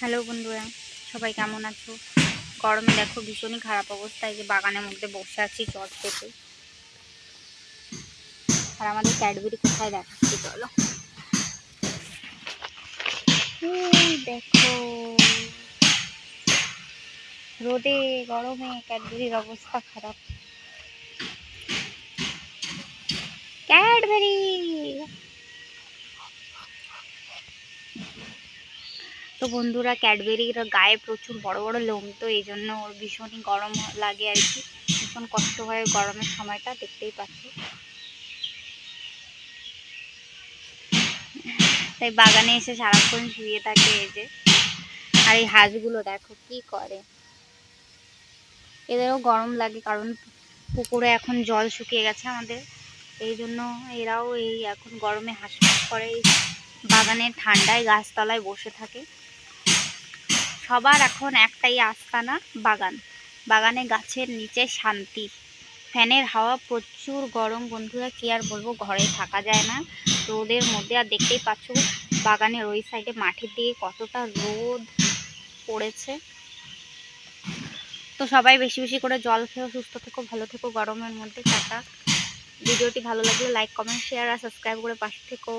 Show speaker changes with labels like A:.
A: Hello বন্ধুরা, সবাই কেমন আছো? গরমে দেখো ভীষণই খারাপ অবস্থা, এই যে বাগানের মধ্যে বসে আছি জল পেতে আর আমাদের ক্যাডবেরি কোথায় দেখাচ্ছি, চলো। দেখো। রোদে, গরমে ক্যাডবেরির অবস্থা খারাপ ক্যাডবেরি তো বন্ধুরা ক্যাডবেরির গায়ে প্রচুর বড় বড় লোম, তো এই জন্য ওর ভীষণই গরম লাগে আর কি। ভীষণ কষ্ট হয় গরমের সময়টা, দেখতেই পাচ্ছ। তাই বাগানে এসে সারাক্ষণ শুয়ে থাকে এই যে। আর এই হাঁসগুলো দেখো কি করে। এদেরও গরম লাগে কারণ পুকুরে এখন জল শুকিয়ে গেছে আমাদের। এই জন্য এরাও এই এখন গরমে হাঁসফাঁস করে। বাগানের ঠান্ডায় গাছতলায় বসে থাকে। সবার এখন একটাই আস্তানা, বাগান। বাগানে গাছের নিচে শান্তি। ফ্যানের হাওয়া প্রচুর গরম, বন্ধুরা, কি আর বলব ঘরে থাকা যায় না। রোদের মধ্যে, আর দেখতেই পাচ্ছ বাগানের ওই সাইডে মাঠের দিকে কতটা রোদ পড়েছে। তো সবাই বেশি বেশি করে জল খেয়েও সুস্থ থেকো, ভালো থেকো, গরমের মধ্যে টাটা। ভিডিওটি ভালো লাগলে লাইক কমেন্ট শেয়ার আর সাবস্ক্রাইব করে পাশে থেকো।